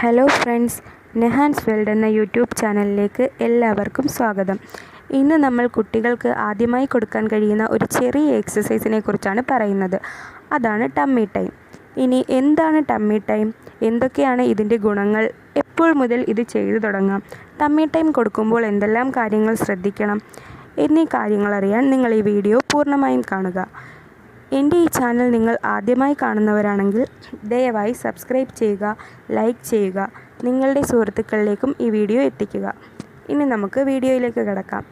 Hello friends നെഹാൻസ് world എന്ന YouTube ചാനലിലേക്ക് എല്ലാവർക്കും സ്വാഗതം. ഇന്ന് നമ്മൾ കുട്ടികൾക്ക് ആദ്യമായി കൊടുക്കാൻ കഴിയുന്ന ഒരു ചെറിയ എക്സസൈസിനെ കുറിച്ചാണ് പറയുന്നത്. അതാണ് ടമ്മി ടൈം ഇനി എന്താണ് ടമ്മി ടൈം എന്തൊക്കെയാണ് ഇതിന്റെ ഗുണങ്ങൾ? എപ്പോൾ മുതൽ ഇത് ചെയ്തു തുടങ്ങാം? ടമ്മി ടൈം കൊടുക്കുമ്പോൾ എന്തെല്ലാം കാര്യങ്ങൾ ശ്രദ്ധിക്കണം? എന്നീ കാര്യങ്ങൾ അറിയാൻ നിങ്ങൾ ഈ വീഡിയോ പൂർണമായും കാണുക. എന്റെ ഈ ചാനൽ നിങ്ങൾ ആദ്യമായി കാണുന്നവരാണെങ്കിൽ ദയവായി സബ്സ്ക്രൈബ് ചെയ്യുക ലൈക്ക് ചെയ്യുക നിങ്ങളുടെ സുഹൃത്തുക്കളിലേക്കും ഈ വീഡിയോ എത്തിക്കുക. ഇനി നമുക്ക് വീഡിയോയിലേക്ക് കിടക്കാം.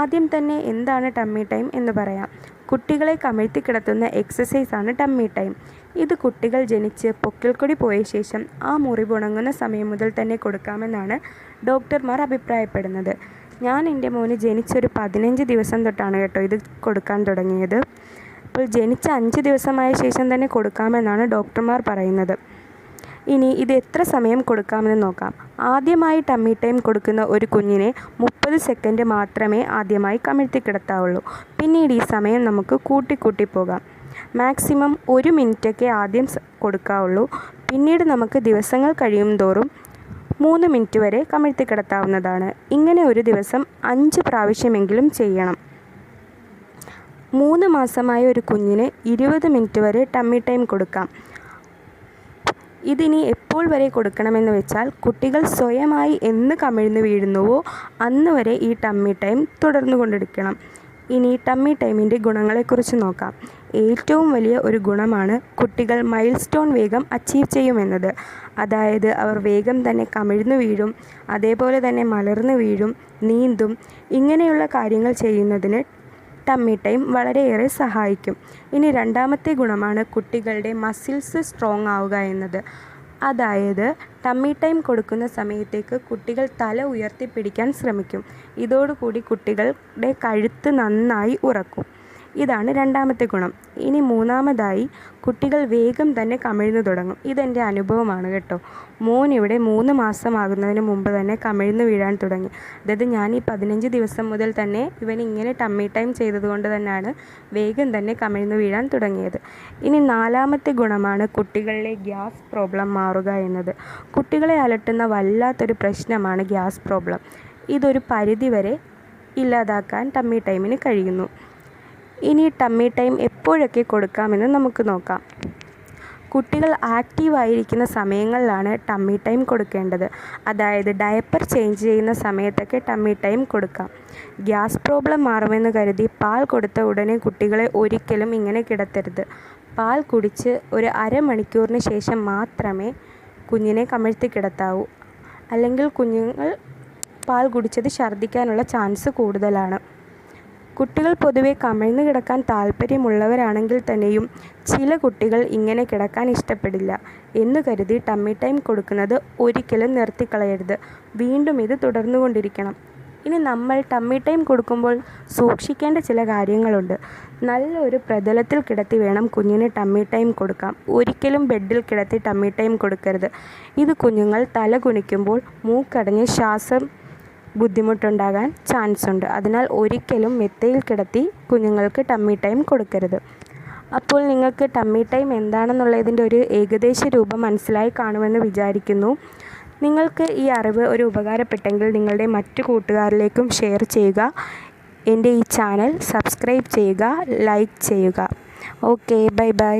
ആദ്യം തന്നെ എന്താണ് ടമ്മി ടൈം എന്ന് പറയാം. കുട്ടികളെ കമിഴ്ത്തി കിടത്തുന്ന എക്സസൈസാണ് ടമ്മി ടൈം. ഇത് കുട്ടികൾ ജനിച്ച് പൊക്കിൽക്കൊടി പോയ ശേഷം ആ മുറിവുണങ്ങുന്ന സമയം മുതൽ തന്നെ കൊടുക്കാമെന്നാണ് ഡോക്ടർമാർ അഭിപ്രായപ്പെടുന്നത്. ഞാൻ എന്റെ മോന് ജനിച്ചൊരു പതിനഞ്ച് ദിവസം തൊട്ടാണ് കേട്ടോ ഇത് കൊടുക്കാൻ തുടങ്ങിയത്. അപ്പോൾ ജനിച്ച അഞ്ച് ദിവസമായ ശേഷം തന്നെ കൊടുക്കാമെന്നാണ് ഡോക്ടർമാർ പറയുന്നത്. ഇനി ഇത് എത്ര സമയം കൊടുക്കാമെന്ന് നോക്കാം. ആദ്യമായി ടമ്മി ടൈം കൊടുക്കുന്ന ഒരു കുഞ്ഞിനെ മുപ്പത് സെക്കൻഡ് മാത്രമേ ആദ്യമായി കമിഴ്ത്തി കിടത്താവുള്ളൂ. പിന്നീട് ഈ സമയം നമുക്ക് കൂട്ടിക്കൂട്ടി കൂട്ടി പോകാം. മാക്സിമം ഒരു മിനിറ്റൊക്കെ ആദ്യം കൊടുക്കാവുള്ളൂ. പിന്നീട് നമുക്ക് ദിവസങ്ങൾ കഴിയും തോറും മൂന്ന് മിനിറ്റ് വരെ കമിഴ്ത്തി കിടത്താവുന്നതാണ്. ഇങ്ങനെ ഒരു ദിവസം അഞ്ച് പ്രാവശ്യമെങ്കിലും ചെയ്യണം. മൂന്ന് മാസമായ ഒരു കുഞ്ഞിന് ഇരുപത് മിനിറ്റ് വരെ ടമ്മി ടൈം കൊടുക്കാം. ഇതിനി എപ്പോൾ വരെ കൊടുക്കണമെന്ന് വെച്ചാൽ കുട്ടികൾ സ്വയമായി എന്ന് കമിഴ്ന്ന് വീഴുന്നുവോ അന്ന് വരെ ഈ ടമ്മി ടൈം തുടർന്നു കൊണ്ടെടുക്കണം ഇനി ടമ്മി ടൈമിന്റെ ഗുണങ്ങളെക്കുറിച്ച് നോക്കാം. ഏറ്റവും വലിയ ഒരു ഗുണമാണ് കുട്ടികൾ മൈൽ സ്റ്റോൺ വേഗം അച്ചീവ് ചെയ്യുമെന്നത്. അതായത് അവർ വേഗം തന്നെ കമിഴ്ന്നു വീഴും അതേപോലെ തന്നെ മലർന്നു വീഴും നീന്തും ഇങ്ങനെയുള്ള കാര്യങ്ങൾ ചെയ്യുന്നതിന് ടമ്മി ടൈം വളരെയേറെ സഹായിക്കും. ഇനി രണ്ടാമത്തെ ഗുണമാണ് കുട്ടികളുടെ മസിൽസ് സ്ട്രോങ് ആവുക എന്നത്. അതായത് ടമ്മി ടൈം കൊടുക്കുന്ന സമയത്തേക്ക് കുട്ടികൾ തല ഉയർത്തിപ്പിടിക്കാൻ ശ്രമിക്കും. ഇതോടുകൂടി കുട്ടികളുടെ കഴുത്ത് നന്നായി ഉറക്കും. ഇതാണ് രണ്ടാമത്തെ ഗുണം. ഇനി മൂന്നാമതായി കുട്ടികൾ വേഗം തന്നെ കമിഴ്ന്നു തുടങ്ങും. ഇതെന്റെ അനുഭവമാണ് കേട്ടോ. മോൻ ഇവിടെ മൂന്ന് മാസമാകുന്നതിന് മുമ്പ് തന്നെ കമിഴ്ന്നു വീഴാൻ തുടങ്ങി. അതായത് ഞാൻ ഈ പതിനഞ്ച് ദിവസം മുതൽ തന്നെ ഇവൻ ഇങ്ങനെ ടമ്മി ടൈം ചെയ്തതുകൊണ്ട് തന്നെയാണ് വേഗം തന്നെ കമിഴ്ന്നു വീഴാൻ തുടങ്ങിയത്. ഇനി നാലാമത്തെ ഗുണമാണ് കുട്ടികളിലെ ഗ്യാസ് പ്രോബ്ലം മാറുക എന്നത്. കുട്ടികളെ അലട്ടുന്ന വല്ലാത്തൊരു പ്രശ്നമാണ് ഗ്യാസ് പ്രോബ്ലം. ഇതൊരു പരിധിവരെ ഇല്ലാതാക്കാൻ ടമ്മി ടൈമിന് കഴിയുന്നു. ഇനി ടമ്മി ടൈം എപ്പോഴൊക്കെ കൊടുക്കാമെന്ന് നമുക്ക് നോക്കാം. കുട്ടികൾ ആക്റ്റീവായിരിക്കുന്ന സമയങ്ങളിലാണ് ടമ്മി ടൈം കൊടുക്കേണ്ടത്. അതായത് ഡയപ്പർ ചേഞ്ച് ചെയ്യുന്ന സമയത്തൊക്കെ ടമ്മി ടൈം കൊടുക്കാം. ഗ്യാസ് പ്രോബ്ലം മാറുമെന്ന് കരുതി പാൽ കൊടുത്ത ഉടനെ കുട്ടികളെ ഒരിക്കലും ഇങ്ങനെ കിടത്തരുത്. പാൽ കുടിച്ച് ഒരു അരമണിക്കൂറിന് ശേഷം മാത്രമേ കുഞ്ഞിനെ കമിഴ്ത്തി കിടത്താവൂ. അല്ലെങ്കിൽ കുഞ്ഞുങ്ങൾ പാൽ കുടിച്ചത് ഛർദ്ദിക്കാനുള്ള ചാൻസ് കൂടുതലാണ്. കുട്ടികൾ പൊതുവെ കമിഴ്ന്നു കിടക്കാൻ താല്പര്യമുള്ളവരാണെങ്കിൽ തന്നെയും ചില കുട്ടികൾ ഇങ്ങനെ കിടക്കാൻ ഇഷ്ടപ്പെടില്ല എന്ന് കരുതി ടമ്മി ടൈം കൊടുക്കുന്നത് ഒരിക്കലും നിർത്തിക്കളയരുത്. വീണ്ടും ഇത് തുടർന്നുകൊണ്ടിരിക്കണം. ഇനി നമ്മൾ ടമ്മി ടൈം കൊടുക്കുമ്പോൾ സൂക്ഷിക്കേണ്ട ചില കാര്യങ്ങളുണ്ട്. നല്ലൊരു പ്രതലത്തിൽ കിടത്തി വേണം കുഞ്ഞിന് ടമ്മി ടൈം കൊടുക്കാം ഒരിക്കലും ബെഡിൽ കിടത്തി ടമ്മി ടൈം കൊടുക്കരുത്. ഇത് കുഞ്ഞുങ്ങൾ തല കുനിക്കുമ്പോൾ മൂക്കടഞ്ഞ് ശ്വാസം ബുദ്ധിമുട്ടുണ്ടാകാൻ ചാൻസ് ഉണ്ട് അതിനാൽ ഒരിക്കലും മെത്തയിൽ കിടത്തി കുഞ്ഞുങ്ങൾക്ക് ടമ്മി ടൈം കൊടുക്കരുത്. അപ്പോൾ നിങ്ങൾക്ക് ടമ്മി ടൈം എന്താണെന്നുള്ളതിന്റെ ഒരു ഏകദേശ രൂപം മനസ്സിലായി കാണുമെന്ന് വിചാരിക്കുന്നു. നിങ്ങൾക്ക് ഈ അറിവ് ഒരു ഉപകാരപ്പെട്ടെങ്കിൽ നിങ്ങളുടെ മറ്റു കൂട്ടുകാരിലേക്കും ഷെയർ ചെയ്യുക. എന്റെ ഈ ചാനൽ സബ്സ്ക്രൈബ് ചെയ്യുക ലൈക്ക് ചെയ്യുക. Okay bye bye